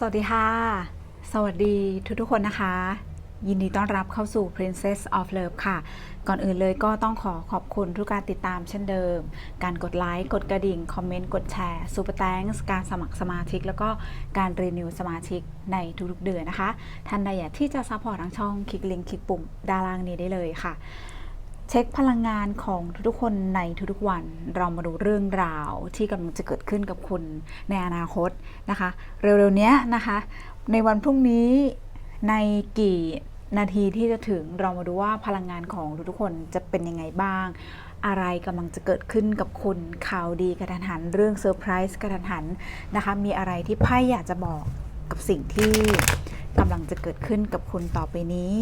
สวัสดีค่ะ สวัสดีทุกทุกๆคนนะคะ ยินดีต้อนรับเข้าสู่ Princess of Love ค่ะ ก่อนอื่นเลยก็ต้องขอขอบคุณทุกการติดตามเช่นเดิม การกดไลค์ กดกระดิ่ง คอมเมนต์ กดแชร์ Super Thanks การสมัครสมาชิก แล้วก็การรีนิวสมาชิกในทุกๆเดือนนะคะ ท่านใดอยากที่จะซัพพอร์ตทางช่อง คลิกลิงก์คลิกปุ่มด้านล่างนี้ได้เลยค่ะ เช็คพลังงานของทุกๆคนในทุกๆวัน เรามาดูเรื่องราวที่กำลังจะเกิดขึ้นกับคุณในอนาคตนะคะ เร็วๆเนี้ยนะคะ ในวันพรุ่งนี้ในกี่นาทีที่จะถึงเรามาดูว่าพลังงานของทุกๆคนจะเป็นยังไงบ้าง อะไรกำลังจะเกิดขึ้นกับคุณข่าวดีกระทันหัน เรื่องเซอร์ไพรส์กระทันหันนะคะ มีอะไรที่ไพ่อยากจะบอกกับสิ่งที่กำลังจะเกิดขึ้นกับคุณต่อไปนี้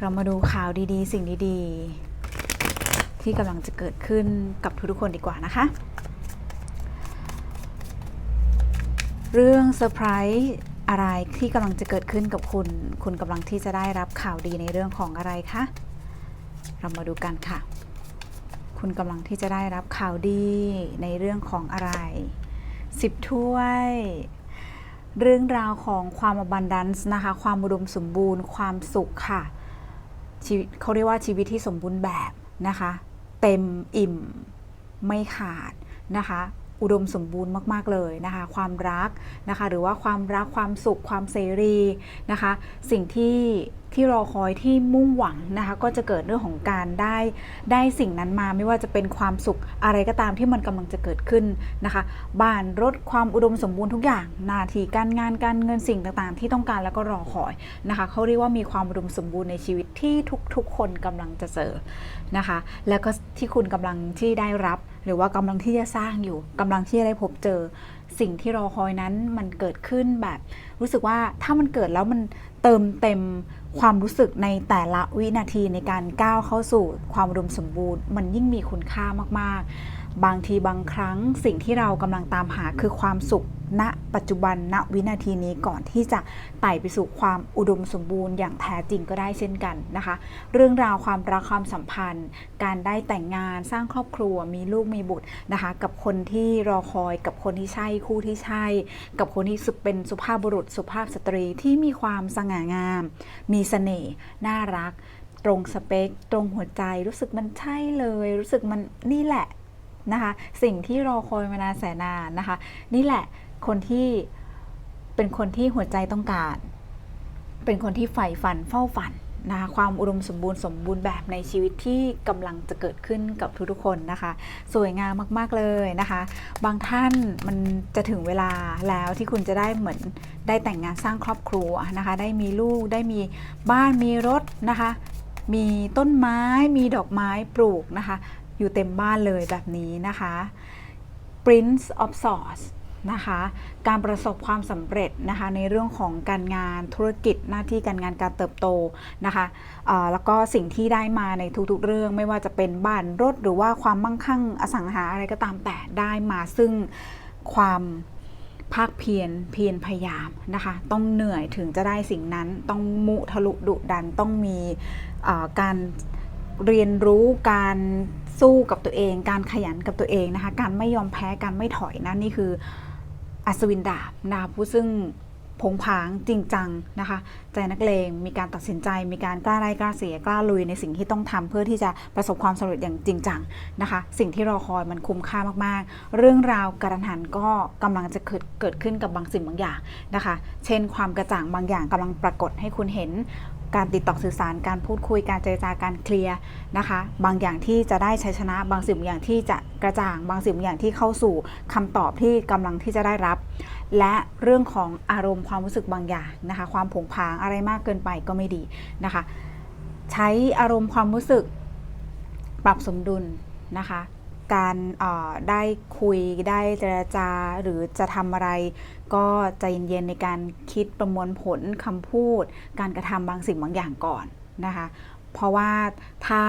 เรามาดูข่าวดีๆ สิ่งดีๆ ที่กำลังจะเกิดขึ้นกับทุกๆคนดีกว่านะคะ เรื่องเซอร์ไพรส์อะไรที่กำลังจะเกิดขึ้นกับคุณ คุณกำลังที่จะได้รับข่าวดีในเรื่องของอะไรคะ เรามาดูกันค่ะ คุณกำลังที่จะได้รับข่าวดีในเรื่องของอะไรสิบถ้วยเรื่องราวของความ abundance นะคะ ความอุดมสมบูรณ์ ความสุขค่ะ ชีวิตเขาเรียกว่าชีวิตที่สมบูรณ์แบบนะคะ เต็มอิ่มไม่ขาดนะคะ อุดมสมบูรณ์มาก ๆ เลยนะคะ ความรักนะคะ หรือว่าความรักความสุขความเสรีนะคะ สิ่งที่ที่รอคอยที่มุ่งหวังนะคะ ก็จะเกิดเรื่องของการได้ได้สิ่งนั้นมาไม่ว่าจะเป็นความสุขอะไรก็ตามที่มันกำลังจะเกิดขึ้นนะคะบ้านรถความอุดมสมบูรณ์ทุกอย่างหนาทีการงานการเงินสิ่งต่างๆ ที่ต้องการแล้วก็รอคอยนะคะเขาเรียกว่ามีความอุดมสมบูรณ์ในชีวิตที่ทุกๆ คนกำลังจะเจอนะคะ แล้วก็ที่คุณกำลังที่ได้รับ หรือว่ากำลังที่จะสร้างอยู่กำลังที่จะได้พบเจอ สิ่งที่รอคอยนั้นมันเกิดขึ้นแบบ รู้สึกว่าถ้ามันเกิดแล้วมันเติมเต็ม ความรู้สึกในแต่ละวินาทีในการก้าวเข้าสู่ความรุมสมบูรณ์ มันยิ่งมีคุณค่ามากๆ บางทีบางครั้งสิ่งที่เรากำลังตามหาคือความสุขณปัจจุบันณวินาทีนี้ก่อนที่จะไต่ไปสู่ความอุดมสมบูรณ์อย่างแท้จริงก็ได้เช่นกันนะคะ เรื่องราวความรักความสัมพันธ์ การได้แต่งงานสร้างครอบครัวมีลูกมีบุตรนะคะ กับคนที่รอคอยกับคนที่ใช่คู่ที่ใช่ กับคนที่สุเป็นสุภาพบุรุษสุภาพสตรีที่มีความสง่างาม มีเสน่ห์น่ารัก ตรงสเปค ตรงหัวใจรู้สึกมันใช่เลย รู้สึกมันนี่แหละ นะคะ สิ่งที่รอคอยมานานแสนนานนะคะ นี่แหละคนที่เป็นคนที่หัวใจต้องการ เป็นคนที่ใฝ่ฝันเฝ้าฝันนะคะความอุดมสมบูรณ์สมบูรณ์แบบในชีวิตที่กำลังจะเกิดขึ้นกับทุกๆคนนะคะ สวยงามมากๆเลยนะคะ บางท่านมันจะถึงเวลาแล้วที่คุณจะได้เหมือนได้แต่งงานสร้างครอบครัวนะคะ ได้มีลูกได้มีบ้านมีรถนะคะ มีต้นไม้มีดอกไม้ปลูกนะคะ อยู่เต็มบ้านเลยแบบนี้นะคะ Prince of Swords นะคะ การประสบความสำเร็จนะคะในเรื่องของการงานธุรกิจหน้าที่การงานการเติบโตนะคะแล้วก็สิ่งที่ได้มาในทุกๆเรื่องไม่ว่าจะเป็นบ้านรถหรือว่าความมั่งคั่งอสังหาอะไรก็ตามแต่ได้มาซึ่งความภาคเพียรเพียรพยายามนะคะ ต้องเหนื่อยถึงจะได้สิ่งนั้นต้องมุทะลุดุดันต้องมีการเรียนรู้การ สู้กับตัวเอง การขยันกับตัวเองนะคะ การไม่ยอมแพ้ การไม่ถอยนะนี่คืออัศวินดาบนะผู้ซึ่งผงผางจริงจังนะคะ ใจนักเลงมีการตัดสินใจ มีการกล้าไล่กล้าเสียกล้าลุยในสิ่งที่ต้องทำเพื่อที่จะประสบความสำเร็จอย่างจริงจังนะคะ สิ่งที่รอคอยมันคุ้มค่ามากๆ เรื่องราวกระทันหันก็กำลังจะเกิดเกิดขึ้นกับบางสิ่งบางอย่างนะคะ เช่นความกระจ่างบางอย่างกำลังปรากฏให้คุณเห็น การติดต่อสื่อสารการพูดคุยการเจรจาการเคลียร์นะคะ บางอย่างที่จะได้ชัยชนะ บางสิ่งอย่างที่จะกระจ่าง บางสิ่งอย่างที่เข้าสู่คำตอบที่กำลังที่จะได้รับ และเรื่องของอารมณ์ความรู้สึกบางอย่างนะคะ ความผงผางอะไรมากเกินไปก็ไม่ดีนะคะ ใช้อารมณ์ความรู้สึกปรับสมดุลนะคะ การได้คุยได้เจรจาหรือจะทำอะไร ก็ใจเย็นๆในการคิดประมวลผลคำพูด การกระทำบางสิ่งบางอย่างก่อนนะคะ เพราะว่าถ้า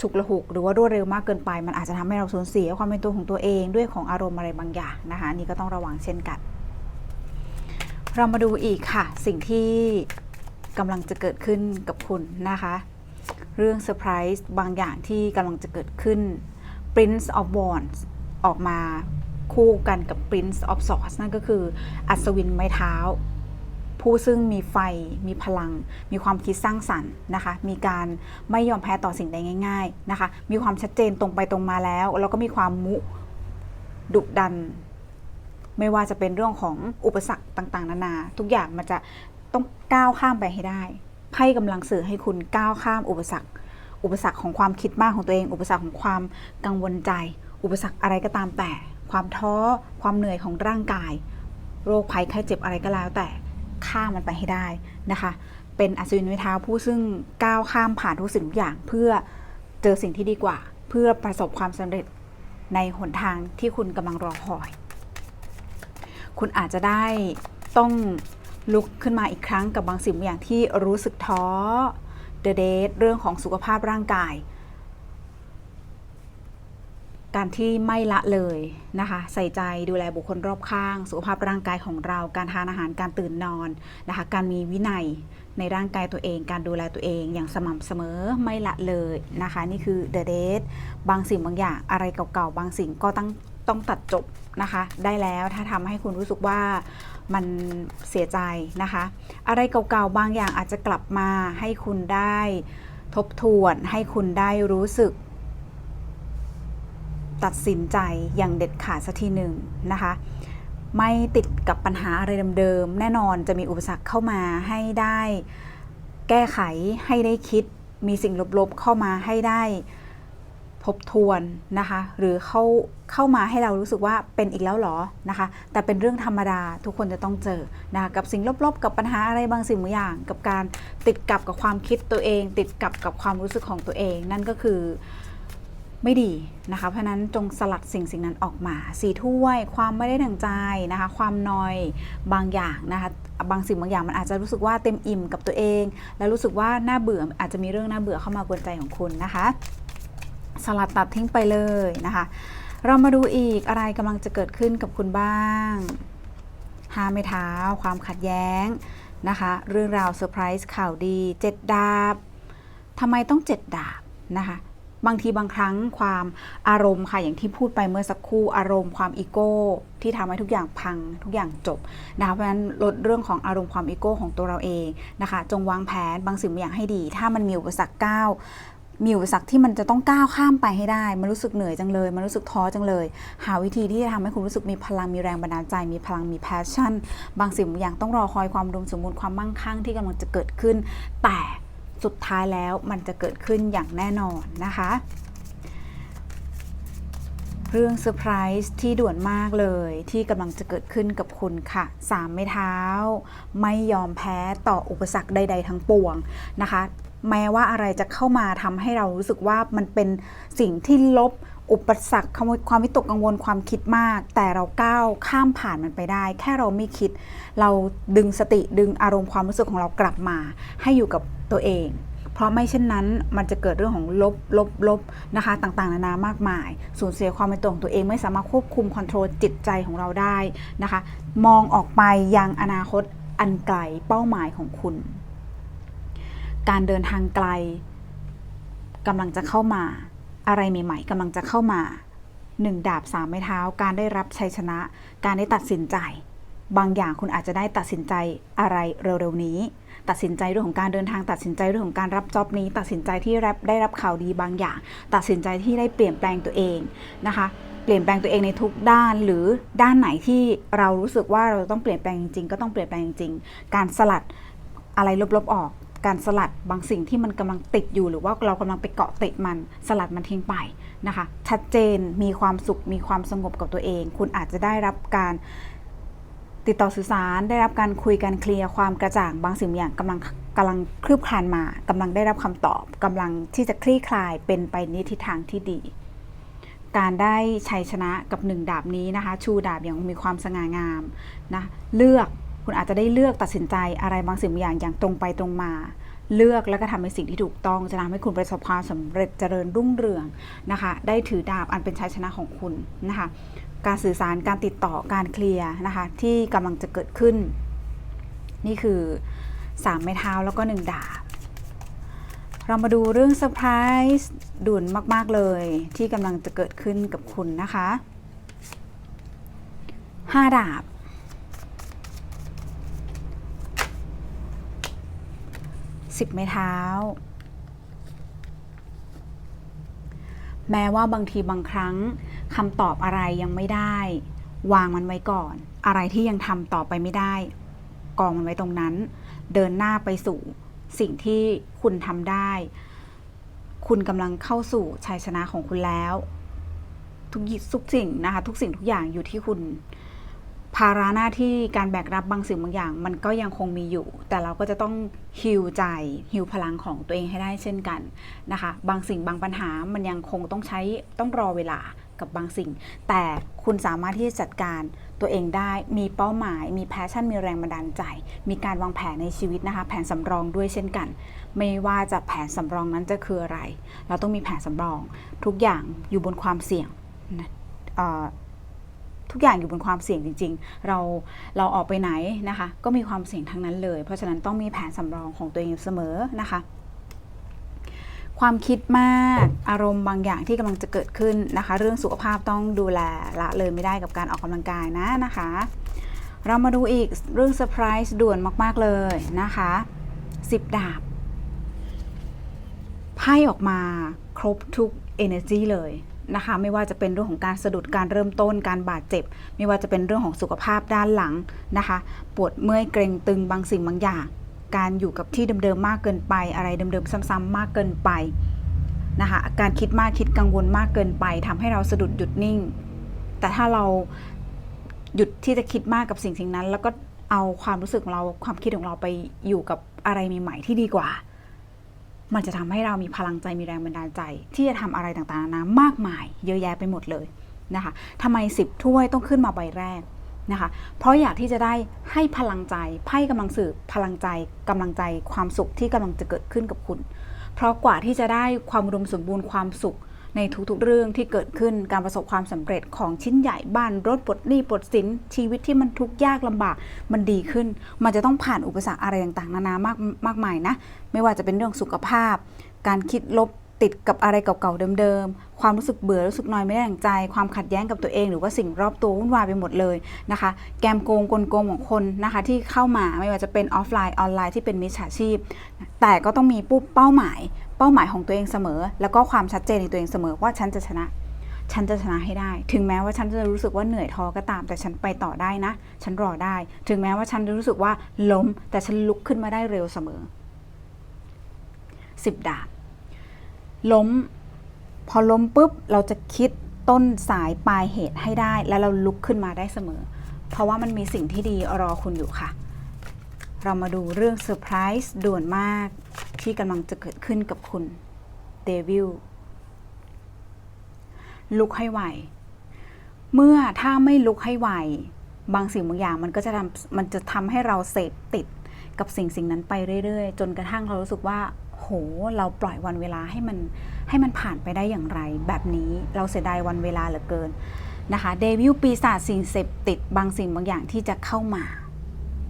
ฉุกละหุกหรือว่ารวดเร็วมากเกินไป มันอาจจะทำให้เราสูญเสียความเป็นตัวของตัวเองด้วยของอารมณ์อะไรบางอย่างนะคะอันนี่ก็ต้องระวังเช่นกัน เรามาดูอีกค่ะ สิ่งที่กำลังจะเกิดขึ้นกับคุณนะคะ เรื่องเซอร์ไพรส์บางอย่างที่กำลังจะเกิดขึ้น Prince of Wands ออกมาคู่กันกับ Prince of Swords นั่นก็คือ อัศวินไม้เท้า ผู้ซึ่งมีไฟมีพลัง มีความคิดสร้างสรรค์นะคะ มีการไม่ยอมแพ้ต่อสิ่งใดง่าย ๆนะคะ มีความชัดเจนตรงไปตรงมาแล้ว แล้วก็มีความมุดุดัน ไม่ว่าจะเป็นเรื่องของอุปสรรคต่าง ๆ นานา ทุกอย่างมันจะต้องก้าวข้ามไปให้ได้ไพ่กำลังสื่อให้คุณก้าวข้ามอุปสรรค อุปสรรคของความคิดมากของตัวเอง อุปสรรคของความกังวลใจ อุปสรรคอะไรก็ตามแต่ ความท้อ ความเหนื่อยของร่างกาย โรคภัยไข้เจ็บอะไรก็แล้วแต่ข้ามมันไปให้ได้นะคะ เป็นอัศวินไม้เท้าผู้ซึ่งก้าวข้ามผ่านทุกสิ่งทุกอย่าง เพื่อเจอสิ่งที่ดีกว่า เพื่อประสบความสำเร็จในหนทางที่คุณกำลังรอคอย คุณอาจจะได้ต้องลุกขึ้นมาอีกครั้งกับบางสิ่งบางอย่างที่รู้สึกท้อ The Date เรื่องของสุขภาพร่างกาย การที่ไม่ละเลยนะคะ ใส่ใจดูแลบุคคลรอบข้าง สุขภาพร่างกายของเรา การทานอาหารการตื่นนอนนะคะ การมีวินัยในร่างกายตัวเอง การดูแลตัวเองอย่างสม่ำเสมอไม่ละเลยนะคะ นี่คือ The Date บางสิ่งบางอย่างอะไรเก่าๆ บางสิ่งก็ต้องต้องตัดจบ นะคะ ได้แล้วถ้าทำให้คุณรู้สึกว่ามันเสียใจนะคะ อะไรเก่าๆบางอย่างอาจจะกลับมาให้คุณได้ทบทวนให้คุณได้รู้สึก ตัดสินใจอย่างเด็ดขาดสักทีหนึ่งนะคะ ไม่ติดกับปัญหาอะไรเดิมๆแน่นอนจะมีอุปสรรคเข้ามาให้ได้ แก้ไขให้ได้คิด มีสิ่งลบๆเข้ามาให้ได้ ทบทวนนะคะหรือเข้าเข้ามาให้เรารู้สึกว่าเป็นอีกแล้วหรอนะคะแต่เป็นเรื่องธรรมดาทุกคนจะต้องเจอนะะกับสิ่งลบๆ กับปัญหาอะไรบางสิ่งบางอย่าง กับการติดกับกับความคิดตัวเอง ติดกับกับความรู้สึกของตัวเอง นั่นก็คือไม่ดีนะคะเพราะฉะนั้นจงสลัดสิ่งสิ่งนั้นออกมาสีถ้วย ความไม่ได้ดังใจนะคะความนอยบางอย่างนะคะบางสิ่งบางอย่างมันอาจจะรู้สึกว่าเต็มอิ่มกับตัวเอง แล้วรู้สึกว่าน่าเบื่ออาจจะมีเรื่องน่าเบื่อเข้ามากวนใจของคุณนะคะ สลัดตัดทิ้งไปเลยนะคะ เรามาดูอีกอะไรกำลังจะเกิดขึ้นกับคุณบ้างห้าไม้เท้า ความขัดแย้งนะคะ เรื่องราวเซอร์ไพรส์ข่าวดีเจ็ดดาบทำไมต้องเจ็ดดาบนะคะบางทีบางครั้งความอารมณ์ค่ะอย่างที่พูดไปเมื่อสักครู่อารมณ์ความอีโก้ที่ทำให้ทุกอย่างพังทุกอย่างจบนะคะเพราะฉะนั้นลดเรื่องของอารมณ์ความอีโก้ของตัวเราเองนะคะ จงวางแผนบางสิ่งบางอย่างให้ดี ถ้ามันมีอุปสรรคก้าว มีอุปสรรคที่มันจะต้องก้าวข้ามไปให้ได้ มันรู้สึกเหนื่อยจังเลย มันรู้สึกท้อจังเลย หาวิธีที่จะทำให้คุณรู้สึกมีพลัง มีแรงบันดาลใจ มีพลัง มีแพชชั่น บางสิ่งบางอย่างต้องรอคอยความอุดมสมบูรณ์ความมั่งคั่งที่กำลังจะเกิดขึ้น แต่สุดท้ายแล้วมันจะเกิดขึ้นอย่างแน่นอนนะคะ เรื่องเซอร์ไพรส์ที่ด่วนมากเลยที่กำลังจะเกิดขึ้นกับคุณค่ะสามไม้เท้า ไม่ยอมแพ้ต่ออุปสรรคใด ๆ ทั้งปวงนะคะ แม้ว่าอะไรจะเข้ามาทำให้เรารู้สึกว่ามันเป็นสิ่งที่ลบอุปสรรคความวิตกกังวลความคิดมาก แต่เราก้าวข้ามผ่านมันไปได้ แค่เราไม่คิด เราดึงสติดึงอารมณ์ความรู้สึกของเรากลับมา ให้อยู่กับตัวเอง เพราะไม่เช่นนั้นมันจะเกิดเรื่องของลบลบลบนะคะ ต่างๆ นานามากมาย สูญเสียความเป็นตัวของตัวเองไม่สามารถควบคุมคอนโทรลจิตใจของเราได้นะคะ มองออกไปยังอนาคตอันไกลเป้าหมายของคุณ การเดินทางไกลกำลังจะเข้ามา อะไรใหม่ๆกำลังจะเข้ามาหนึ่งดาบสามไม้เท้า การได้รับชัยชนะ การได้ตัดสินใจ บางอย่างคุณอาจจะได้ตัดสินใจอะไรเร็วๆนี้ ตัดสินใจเรื่องของการเดินทางตัดสินใจเรื่องของการรับจ็อบนี้ ตัดสินใจที่รับได้รับข่าวดีบางอย่าง ตัดสินใจที่ได้เปลี่ยนแปลงตัวเองนะคะเปลี่ยนแปลงตัวเองในทุกด้านหรือด้านไหนที่เรารู้สึกว่าเราต้องเปลี่ยนแปลงจริงๆก็ต้องเปลี่ยนแปลงจริงๆการสลัดอะไรลบๆออก การสลัดบางสิ่งที่มันกำลังติดอยู่หรือว่าเรากำลังไปเกาะติดมันสลัดมันทิ้งไปนะคะ ชัดเจนมีความสุขมีความสงบกับตัวเอง คุณอาจจะได้รับการติดต่อสื่อสารได้รับการคุยกันเคลียร์ความกระจ่างบางสิ่งอย่างกำลังกำลังคลืบคลานมากำลังได้รับคำตอบกำลังที่จะคลี่คลายเป็นไปในทิศทางที่ดี การได้ชัยชนะกับหนึ่งดาบนี้นะคะ ชูดาบอย่างมีความสง่างามนะเลือก คุณอาจจะได้เลือกตัดสินใจอะไรบางสิ่งบางอย่างอย่างตรงไปตรงมา เลือกแล้วก็ทำในสิ่งที่ถูกต้องจะทำให้คุณประสบความสำเร็จเจริญรุ่งเรืองนะคะ ได้ถือดาบอันเป็นชัยชนะของคุณนะคะ การสื่อสารการติดต่อการเคลียร์นะคะ ที่กำลังจะเกิดขึ้น นี่คือสามไม้เท้าแล้วก็หนึ่งดาบ เรามาดูเรื่องเซอร์ไพรส์ด่วนมาก ๆ เลยที่กำลังจะเกิดขึ้นกับคุณนะคะห้าดาบ สิบไม้เท้า แม้ว่าบางทีบางครั้งคำตอบอะไรยังไม่ได้ วางมันไว้ก่อน อะไรที่ยังทำต่อไปไม่ได้ กองมันไว้ตรงนั้น เดินหน้าไปสู่สิ่งที่คุณทำได้ คุณกำลังเข้าสู่ชัยชนะของคุณแล้ว ทุกยิทุกสิ่งนะคะ ทุกสิ่งทุกอย่างอยู่ที่คุณ ภาระหน้าที่การแบกรับบางสิ่งบางอย่าง มันก็ยังคงมีอยู่ แต่เราก็จะต้องฮิวใจฮิวพลังของตัวเองให้ได้เช่นกันนะคะ บางสิ่งบางปัญหามันยังคงต้องใช้ต้องรอเวลากับบางสิ่ง แต่คุณสามารถที่จะจัดการตัวเองได้มีเป้าหมาย มีแพชชั่น มีแรงบันดาลใจ มีการวางแผนในชีวิตนะคะ แผนสำรองด้วยเช่นกัน ไม่ว่าจะแผนสำรองนั้นจะคืออะไร เราต้องมีแผนสำรอง ทุกอย่างอยู่บนความเสี่ยงนะเออ ทุกอย่างอยู่บนความเสี่ยงจริง ๆ เราเราออกไปไหนนะคะ ก็มีความเสี่ยงทั้งนั้นเลย เพราะฉะนั้นต้องมีแผนสำรองของตัวเองเสมอนะคะความคิดมากอารมณ์บางอย่างที่กำลังจะเกิดขึ้นนะคะ เรื่องสุขภาพต้องดูแลละเลยไม่ได้กับการออกกำลังกายนะนะคะ เรามาดูอีกเรื่องเซอร์ไพรส์ด่วนมาก ๆ เลยนะคะ 10 ดาบไพ่ออกมาครบทุก energy เลย นะคะ ไม่ว่าจะเป็นเรื่องของการสะดุดการเริ่มต้นการบาดเจ็บ ไม่ว่าจะเป็นเรื่องของสุขภาพด้านหลังนะคะ ปวดเมื่อยเกร็งตึงบางสิ่งบางอย่าง การอยู่กับที่เดิมๆมากเกินไป อะไรเดิมๆซ้ำๆมากเกินไปนะคะการคิดมากคิดกังวลมากเกินไปทำให้เราสะดุดหยุดนิ่ง แต่ถ้าเราหยุดที่จะคิดมากกับสิ่งสิ่งนั้น แล้วก็เอาความรู้สึกของเราความคิดของเราไปอยู่กับอะไรใหม่ๆที่ดีกว่า มันจะทำให้เรามีพลังใจมีแรงบันดาลใจ ที่จะทำอะไรต่างๆนานามากมาย เยอะแยะไปหมดเลยนะคะทำไมสิบถ้วยต้องขึ้นมาใบแรกนะคะ เพราะอยากที่จะได้ให้พลังใจไพ่กำลังสื่อพลังใจกำลังใจความสุขที่กำลังจะเกิดขึ้นกับคุณ เพราะกว่าที่จะได้ความอุดมสมบูรณ์ความสุข ในทุกๆเรื่องที่เกิดขึ้นการประสบความสำเร็จของชิ้นใหญ่บ้านรถปลดหนี้ปลดสินชีวิตที่มันทุกข์ยากลำบากมันดีขึ้น มันจะต้องผ่านอุปสรรคอะไรต่างๆนานามากมากมายนะ ไม่ว่าจะเป็นเรื่องสุขภาพ การคิดลบติดกับอะไรเก่าๆเดิมๆ ความรู้สึกเบื่อรู้สึกน้อยไม่ได้ดังใจ ความขัดแย้งกับตัวเอง หรือว่าสิ่งรอบตัววุ่นวายไปหมดเลยนะคะ แกมโกงกลโกงของคนนะคะ ที่เข้ามาไม่ว่าจะเป็นออฟไลน์ออนไลน์ที่เป็นมิจฉาชีพ แต่ก็ต้องมีปุ๊บเป้าหมาย เป้าหมายของตัวเองเสมอ แล้วก็ความชัดเจนในตัวเองเสมอว่าฉันจะชนะ ฉันจะชนะให้ได้ ถึงแม้ว่าฉันจะรู้สึกว่าเหนื่อยท้อก็ตาม แต่ฉันไปต่อได้นะ ฉันรอได้ ถึงแม้ว่าฉันจะรู้สึกว่าล้ม แต่ฉันลุกขึ้นมาได้เร็วเสมอสิบดาบล้ม พอล้มปุ๊บเราจะคิดต้นสายปลายเหตุให้ได้ แล้วเราลุกขึ้นมาได้เสมอ เพราะว่ามันมีสิ่งที่ดีรอคุณอยู่ค่ะ เรามาดูเรื่องเซอร์ไพรส์ด่วนมากที่กำลังจะเกิดขึ้นกับคุณเดวิลลุกให้ไวเมื่อถ้าไม่ลุกให้ไวบางสิ่งบางอย่างมันก็จะทำมันจะทำให้เราเสพติดกับสิ่งสิ่งนั้นไปเรื่อยๆ จนกระทั่งเรารู้สึกว่า โห เราปล่อยวันเวลาให้มันให้มันผ่านไปได้อย่างไร แบบนี้เราเสียดายวันเวลาเหลือเกินนะคะเดวิลปีศาจสิ่งเสพติดบางสิ่งบางอย่างที่จะเข้ามา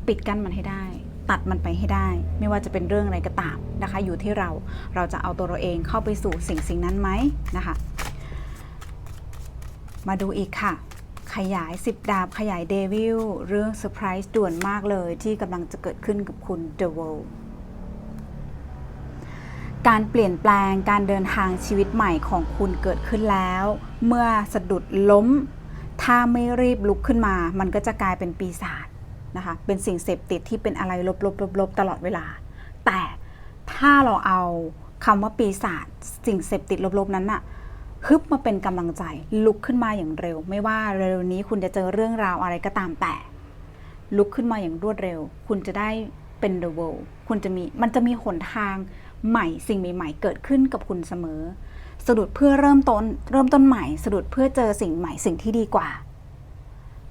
ปิดกั้นมันให้ได้ ตัดมันไปให้ได้ ไม่ว่าจะเป็นเรื่องอะไรก็ตามนะคะ อยู่ที่เราเราจะเอาตัวเราเองเข้าไปสู่สิ่งสิ่งนั้นไหมนะคะ มาดูอีกค่ะ ขยาย 10 ดาบขยายเดวิลเรื่องเซอร์ไพรส์ด่วนมากเลยที่กำลังจะเกิดขึ้นกับคุณ The World การเปลี่ยนแปลงการเดินทางชีวิตใหม่ของคุณเกิดขึ้นแล้ว เมื่อสะดุดล้ม ถ้าไม่รีบลุกขึ้นมา มันก็จะกลายเป็นปีศาจ นะคะ เป็นสิ่งเสพติดที่เป็นอะไรลบๆๆตลอดเวลา แต่ถ้าเราเอาคำว่าปีศาจสิ่งเสพติดลบๆนั้นน่ะฮึบมาเป็นกำลังใจลุกขึ้นมาอย่างเร็ว ไม่ว่าเร็วนี้คุณจะเจอเรื่องราวอะไรก็ตามแต่ ลุกขึ้นมาอย่างรวดเร็ว คุณจะได้เป็น the world คุณจะมีมันจะมีหนทางใหม่สิ่งใหม่ๆ เกิดขึ้นกับคุณเสมอ สะดุดเพื่อเริ่มต้น เริ่มต้นใหม่ สะดุดเพื่อเจอสิ่งใหม่สิ่งที่ดีกว่า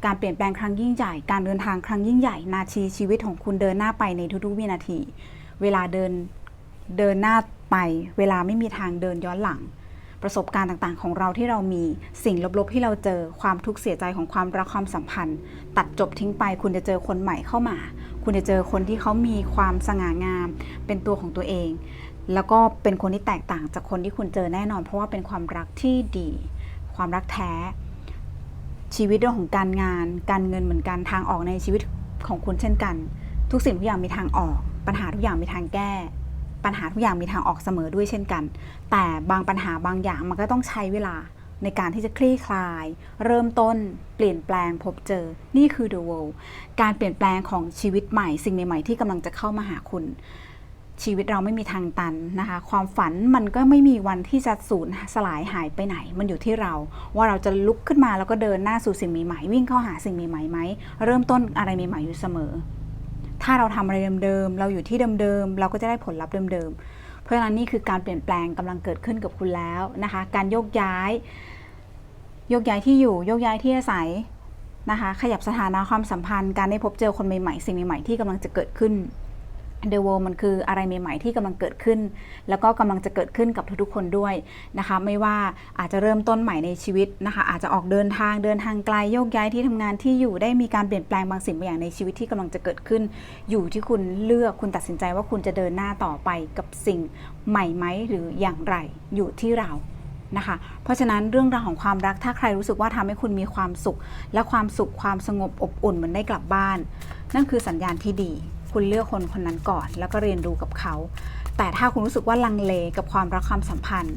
การเปลี่ยนแปลงครั้งยิ่งใหญ่ การเดินทางครั้งยิ่งใหญ่ นาทีชีวิตของคุณเดินหน้าไปในทุกๆวินาที เวลาเดินเดินหน้าไป เวลาไม่มีทางเดินย้อนหลัง ประสบการณ์ต่างๆ ของเราที่เรามี สิ่งลบๆที่เราเจอ ความทุกข์เสียใจของความรักความสัมพันธ์ ตัดจบทิ้งไป คุณจะเจอคนใหม่เข้ามา คุณจะเจอคนที่เขามีความสง่างาม เป็นตัวของตัวเอง แล้วก็เป็นคนที่แตกต่างจากคนที่คุณเจอแน่นอน เพราะว่าเป็นความรักที่ดี ความรักแท้ ชีวิตเรื่องของการงาน การเงินเหมือนกันทางออกในชีวิตของคุณเช่นกัน ทุกสิ่งทุกอย่างมีทางออก ปัญหาทุกอย่างมีทางแก้ ปัญหาทุกอย่างมีทางออกเสมอด้วยเช่นกัน แต่บางปัญหาบางอย่างมันก็ต้องใช้เวลาในการที่จะคลี่คลาย เริ่มต้น เปลี่ยนแปลงพบเจอ นี่คือ the world การเปลี่ยนแปลงของชีวิตใหม่ สิ่งใหม่ๆที่กำลังจะเข้ามาหาคุณ ชีวิตเราไม่มีทางตันนะคะ ความฝันมันก็ไม่มีวันที่จะสูญสลายหายไปไหน มันอยู่ที่เรา ว่าเราจะลุกขึ้นมาแล้วก็เดินหน้าสู่สิ่งใหม่ๆวิ่งเข้าหาสิ่งใหม่ๆไหมเริ่มต้นอะไรใหม่ๆอยู่เสมอ ถ้าเราทำอะไรเดิมๆเราอยู่ที่เดิมๆเราก็จะได้ผลลัพธ์เดิมๆเพราะฉะนั้นนี่คือการเปลี่ยนแปลงกำลังเกิดขึ้นกับคุณแล้วนะคะ การโยกย้าย โยกย้ายที่อยู่โยกย้ายที่อาศัยนะคะ ขยับสถานะความสัมพันธ์ การได้พบเจอคนใหม่ๆ สิ่งใหม่ๆที่กำลังจะเกิดขึ้น The World มันคืออะไรใหม่ๆที่กำลังเกิดขึ้น แล้วก็กำลังจะเกิดขึ้นกับทุกๆคนด้วยนะคะ ไม่ว่าอาจจะเริ่มต้นใหม่ในชีวิตนะคะ อาจจะออกเดินทางเดินทางไกลโยกย้ายที่ทำงานที่อยู่ได้มีการเปลี่ยนแปลงบางสิ่งบางอย่างในชีวิตที่กำลังจะเกิดขึ้น อยู่ที่คุณเลือกคุณตัดสินใจว่าคุณจะเดินหน้าต่อไปกับสิ่งใหม่ไหมหรืออย่างไรอยู่ที่เรานะคะ เพราะฉะนั้นเรื่องราวของความรักถ้าใครรู้สึกว่าทำให้คุณมีความสุข และความสุขความสงบอบอุ่นเหมือนได้กลับบ้าน นั่นคือสัญญาณที่ดี คุณเลือกคนคนนั้นก่อน แล้วก็เรียนรู้กับเขา แต่ถ้าคุณรู้สึกว่าลังเลกับความรักความสัมพันธ์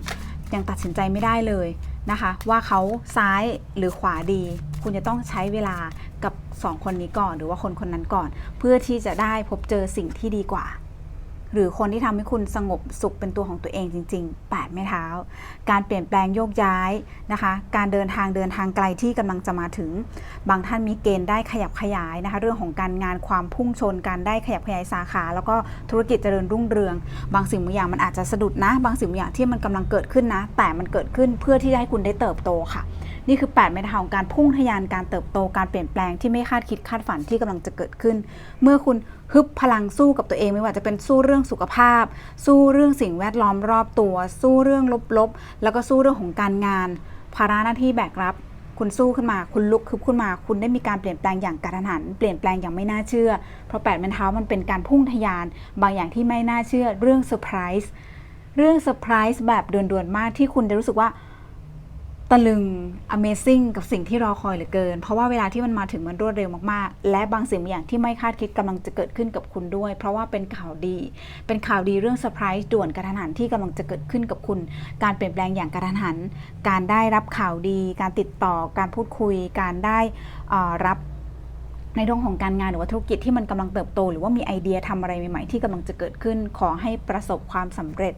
ยังตัดสินใจไม่ได้เลยนะคะ ว่าเขาซ้ายหรือขวาดี คุณจะต้องใช้เวลากับสองคนนี้ก่อน หรือว่าคนคนนั้นก่อน เพื่อที่จะได้พบเจอสิ่งที่ดีกว่า หรือคนที่ทำให้คุณสงบสุขเป็นตัวของตัวเองจริงๆ8ไม้เท้า การเปลี่ยนแปลงโยกย้ายนะคะ การเดินทางเดินทางไกลที่กำลังจะมาถึง บางท่านมีเกณฑ์ได้ขยับขยายนะคะ เรื่องของการงานความพุ่งชน การได้ขยับขยายสาขา แล้วก็ธุรกิจเจริญรุ่งเรือง บางสิ่งบางอย่างมันอาจจะสะดุดนะ บางสิ่งบางอย่างที่มันกำลังเกิดขึ้นนะ แต่มันเกิดขึ้นเพื่อที่จะให้คุณได้เติบโตค่ะนี่คือ8ไม้เท้าของการพุ่งทะยานการเติบโตการเปลี่ยนแปลงที่ไม่คาดคิดคาดฝันที่กำลังจะเกิดขึ้น เมื่อคุณฮึบพลังสู้กับตัวเองไม่ว่าจะเป็นสู้เรื่องื่องสุขภาพ สู้เรื่องสิ่งแวดล้อมรอบตัว สู้เรื่องลบๆ แล้วก็สู้เรื่องของการงาน ภาระหน้าที่แบกรับ คุณสู้ขึ้นมา คุณลุกคืบขึ้นมา คุณได้มีการเปลี่ยนแปลงอย่างกระทันหัน เปลี่ยนแปลงอย่างไม่น่าเชื่อ เพราะแปดมันเท้ามันเป็นการพุ่งทะยาน บางอย่างที่ไม่น่าเชื่อ เรื่องเซอร์ไพรส์ เรื่องเซอร์ไพรส์แบบด่วนๆมากที่คุณจะรู้สึกว่า ตะลึง Amazing กับสิ่งที่รอคอยเหลือเกิน เพราะว่าเวลาที่มันมาถึงมันรวดเร็วมากๆ และบางสิ่งบางอย่างที่ไม่คาดคิดกำลังจะเกิดขึ้นกับคุณด้วย เพราะว่าเป็นข่าวดี เป็นข่าวดีเรื่องเซอร์ไพรส์ด่วนกระทันหันที่กำลังจะเกิดขึ้นกับคุณ การเปลี่ยนแปลงอย่างกระทันหัน การได้รับข่าวดี การติดต่อ การพูดคุย การได้รับในเรื่องของการงานหรือว่าธุรกิจที่มันกำลังเติบโต หรือว่ามีไอเดียทำอะไรใหม่ๆ ที่กำลังจะเกิดขึ้น ขอให้ประสบความสำเร็จ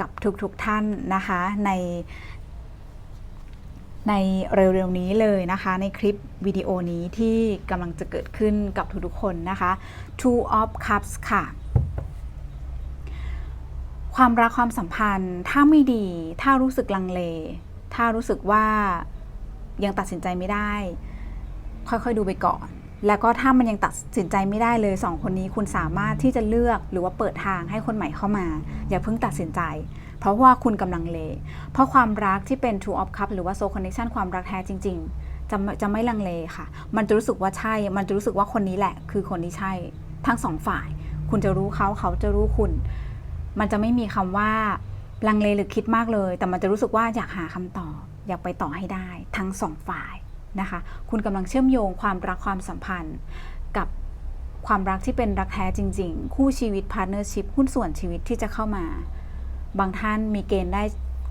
กับทุกๆท่านนะคะ ใน ในเร็วๆนี้เลยนะคะ ในคลิปวิดีโอนี้ที่กำลังจะเกิดขึ้นกับทุกๆคนนะคะ Two of Cups ค่ะ ความรักความสัมพันธ์ ถ้าไม่ดี ถ้ารู้สึกลังเล ถ้ารู้สึกว่ายังตัดสินใจไม่ได้ ค่อยๆดูไปก่อน แล้วก็ถ้ามันยังตัดสินใจไม่ได้เลยสองคนนี้คุณสามารถที่จะเลือกหรือว่าเปิดทางให้คนใหม่เข้ามา อย่าเพิ่งตัดสินใจ เพราะว่าคุณกำลังเล เพราะความรักที่เป็น True of Cup หรือว่า Soul Connection ความรักแท้จริง ๆ จะไม่จะไม่ลังเลค่ะ มันจะรู้สึกว่าใช่ มันจะรู้สึกว่าคนนี้แหละ คือคนที่ใช่ ทั้งสองฝ่าย คุณจะรู้เขาเขาจะรู้คุณ มันจะไม่มีคำว่าลังเลหรือคิดมากเลย แต่มันจะรู้สึกว่าอยากหาคำตอบ อยากไปต่อให้ได้ ทั้งสองฝ่ายนะคะ คุณกำลังเชื่อมโยงความรักความสัมพันธ์กับความรักที่เป็นรักแท้จริง ๆ คู่ชีวิตพาร์ n เนอร์ชิพหุ้นส่วนชีวิตที่จะเข้ามา บางท่านมีเกณฑ์ได้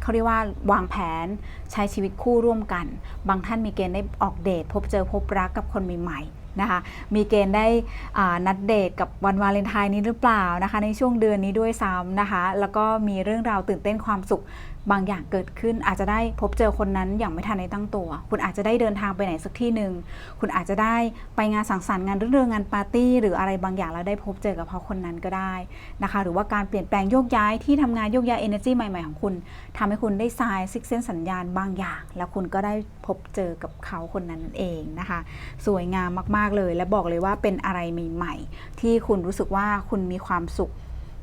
เขาเรียกว่าวางแผนใช้ชีวิตคู่ร่วมกัน บางท่านมีเกณฑ์ได้ออกเดท พบเจอพบรักกับคนใหม่ๆนะคะ มีเกณฑ์ได้นัดเดทกับวันวาเลนไทน์นี้หรือเปล่านะคะ ในช่วงเดือนนี้ด้วยซ้ำนะคะ แล้วก็มีเรื่องราวตื่นเต้นความสุข บางอย่างเกิดขึ้นอาจจะได้พบเจอคนนั้นอย่างไม่ทันในตั้งตัว คุณอาจจะได้เดินทางไปไหนสักที่หนึ่งคุณอาจจะได้ไปงานสังสรรค์งานรื่นเริงงานปาร์ตี้หรืออะไรบางอย่างแล้วได้พบเจอกับเขาคนนั้นก็ได้นะคะ หรือว่าการเปลี่ยนแปลงโยกย้ายที่ทำงานโยกย้าย energy ใหม่ๆของคุณทำให้คุณได้ทรายซิกเซนสัญญาณบางอย่าง แล้วคุณก็ได้พบเจอกับเขาคนนั้นเองนะคะ สวยงามมากๆเลย และบอกเลยว่าเป็นอะไรใหม่ ๆ ที่คุณรู้สึกว่าคุณมีความสุข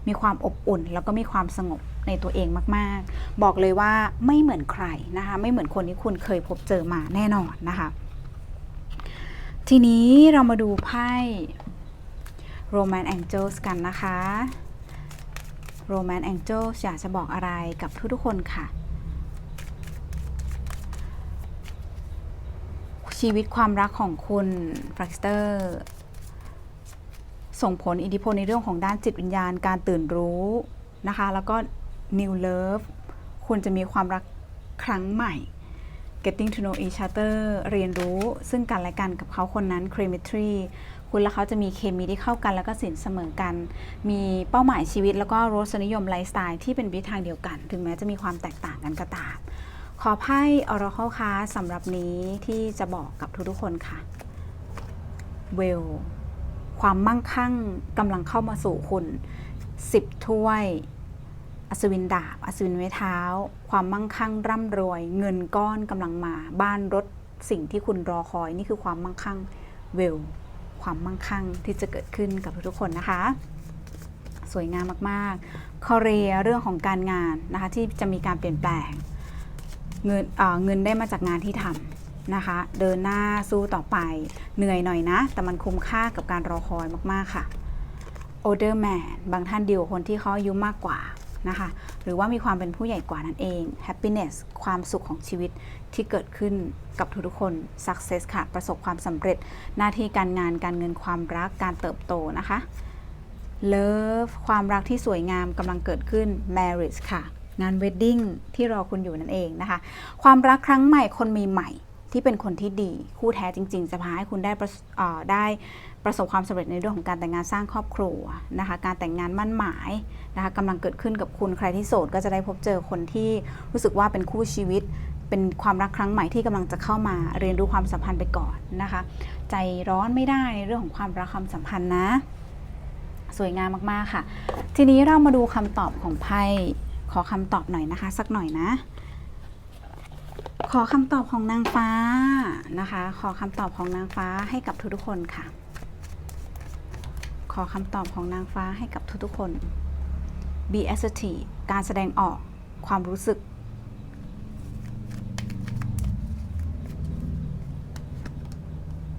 มีความอบอุ่น แล้วก็มีความสงบ ในตัวเองมาก ๆ บอกเลยว่าไม่เหมือนใครนะคะ ไม่เหมือนคนที่คุณเคยพบเจอมาแน่นอนนะคะ ทีนี้เรามาดูไพ่ Roman Angels กันนะคะ Roman Angels อยากจะบอกอะไรกับทุกๆคนค่ะ ชีวิตความรักของคุณฟรักสเตอร์ส่งผลอิทธิพลในเรื่องของด้านจิตวิญญาณการตื่นรู้นะคะ แล้วก็ new love คุณจะมีความรักครั้งใหม่ getting to know each other เรียนรู้ซึ่งกันและกันกับเขาคนนั้น chemistry คุณและเขาจะมีเคมีที่เข้ากันแล้วก็สินเสมอกัน มีเป้าหมายชีวิตแล้วก็รสนิยมไลฟ์สไตล์ที่เป็นวิถีทางเดียวกัน ถึงแม้จะมีความแตกต่างกันก็ตาม ขอไพ่ Oracle Card สำหรับนี้ที่จะบอกกับทุกๆคนค่ะ Well ความมั่งคั่งกำลังเข้ามาสู่คุณ 10 ถ้วย อัศวินดาบ อัศวินไม้เท้า ความมั่งคั่งร่ำรวย เงินก้อนกำลังมา บ้านรถสิ่งที่คุณรอคอยนี่คือความมั่งคั่ง Well ความมั่งคั่งที่จะเกิดขึ้นกับทุกคนนะคะ สวยงามมากๆคอเรียเรื่องของการงานนะคะที่จะมีการเปลี่ยนแปลง เงินเเงินได้มาจากงานที่ทำนะคะ เดินหน้าสู้ต่อไปเหนื่อยหน่อยนะ แต่มันคุ้มค่ากับการรอคอยมากๆค่ะ older man บางท่านดีกว่าคนที่เขาอายุมากกว่า นะคะ หรือว่ามีความเป็นผู้ใหญ่กว่านั่นเอง happiness ความสุขของชีวิตที่เกิดขึ้นกับทุกๆคน success ค่ะ ประสบความสำเร็จ หน้าที่การงาน การเงิน ความรัก การเติบโตนะคะ Love ความรักที่สวยงามกำลังเกิดขึ้น Marriage ค่ะ งาน Wedding ที่รอคุณอยู่นั่นเองนะคะ ความรักครั้งใหม่ คนมีใหม่ ที่เป็นคนที่ดีคู่แท้จริง ๆ จะพาให้คุณได้ประสเอ่อได้ประสบความสำเร็จในเรื่องของการแต่งงานสร้างครอบครัวนะคะ การแต่งงานมั่นหมายนะคะกำลังเกิดขึ้นกับคุณใครที่โสดก็จะได้พบเจอคนที่รู้สึกว่าเป็นคู่ชีวิต เป็นความรักครั้งใหม่ที่กำลังจะเข้ามาเรียนรู้ความสัมพันธ์ไปก่อนนะคะ ใจร้อนไม่ได้ในเรื่องของความรักความสัมพันธ์นะ สวยงามมากๆค่ะ ทีนี้เรามาดูคำตอบของไพ่ขอคำตอบหน่อยนะคะ สักหน่อยนะ ขอคำตอบของนางฟ้านะคะ ขอคำตอบของนางฟ้าให้กับทุกๆคนค่ะ ขอคำตอบของนางฟ้าให้กับทุกๆคน be assertive การแสดงออกความรู้สึก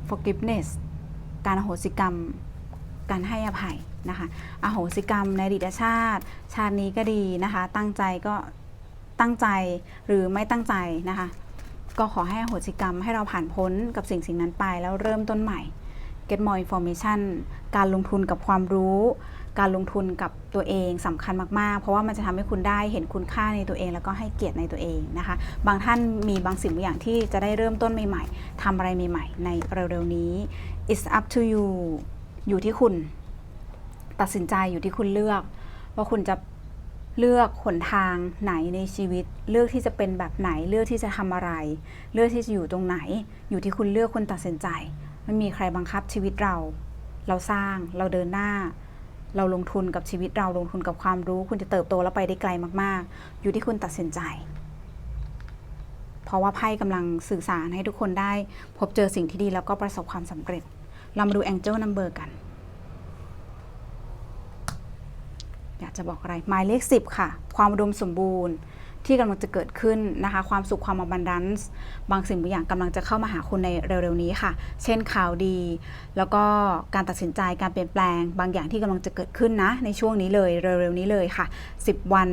forgiveness การอโหสิกรรม การให้อภัยนะคะ อโหสิกรรมในอดีตชาติ ชาตินี้ก็ดีนะคะ ตั้งใจก็ ตั้งใจหรือไม่ตั้งใจนะคะ ก็ขอให้อโหสิกรรมให้เราผ่านพ้นกับสิ่งสิ่งนั้นไปแล้วเริ่มต้นใหม่ get more information การลงทุนกับความรู้ การลงทุนกับตัวเองสำคัญมากๆ เพราะว่ามันจะทำให้คุณได้เห็นคุณค่าในตัวเอง แล้วก็ให้เกียรติในตัวเองนะคะ บางท่านมีบางสิ่งบางอย่างที่จะได้เริ่มต้นใหม่ๆทำอะไรใหม่ๆ ในเร็วๆนี้ it's up to you อยู่ที่คุณ ตัดสินใจอยู่ที่คุณเลือก ว่าคุณจะ เลือกหนทางไหนในชีวิต เลือกที่จะเป็นแบบไหน เลือกที่จะทำอะไร เลือกที่จะอยู่ตรงไหน อยู่ที่คุณเลือกคุณตัดสินใจ ไม่มีใครบังคับชีวิตเรา เราสร้างเราเดินหน้า เราลงทุนกับชีวิตเราลงทุนกับความรู้ คุณจะเติบโตแล้วไปได้ไกลมาก ๆ อยู่ที่คุณตัดสินใจ เพราะว่าไพ่กำลังสื่อสารให้ทุกคนได้ พบเจอสิ่งที่ดีแล้วก็ประสบความสำเร็จ เรามาดู Angel Number กันากจะบอกอะไรหมายเลข 10 ค่ะ ความอุดมสมบูรณ์ที่กำลังจะเกิดขึ้นนะคะ ความสุขความ abundance บางสิ่งบางอย่างกำลังจะเข้ามาหาคุณในเร็วๆนี้ค่ะ เช่นข่าวดี แล้วก็การตัดสินใจการเปลี่ยนแปลง บางอย่างที่กำลังจะเกิดขึ้นนะ ในช่วงนี้เลยเร็วๆนี้เลยค่ะ 10 วัน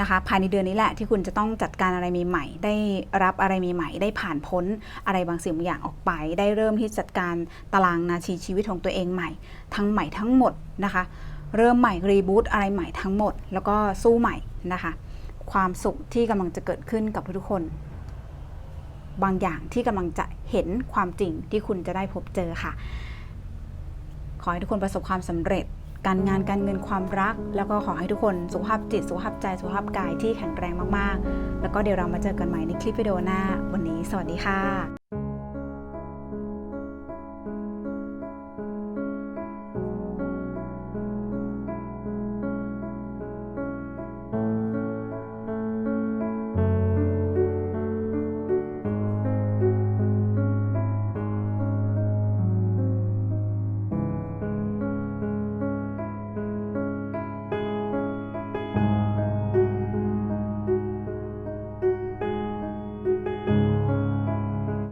นะคะ ภายในเดือนนี้แหละที่คุณจะต้องจัดการอะไรใหม่ๆได้รับอะไรใหม่ๆได้ผ่านพ้นอะไรบางสิ่งบางอย่างออกไป ได้เริ่มที่จัดการตารางนาทีชีวิตของตัวเองใหม่ ทั้งใหม่ทั้งหมดนะคะ เริ่มใหม่รีบูตอะไรใหม่ทั้งหมด แล้วก็สู้ใหม่นะคะ ความสุขที่กำลังจะเกิดขึ้นกับทุกๆคน บางอย่างที่กำลังจะเห็นความจริงที่คุณจะได้พบเจอค่ะ ขอให้ทุกคนประสบความสำเร็จ การงานการเงินความรัก แล้วก็ขอให้ทุกคนสุขภาพจิตสุขภาพใจสุขภาพกายที่แข็งแรงมากๆ แล้วก็เดี๋ยวเรามาเจอกันใหม่ในคลิปวิดีโอหน้า วันนี้ สวัสดีค่ะ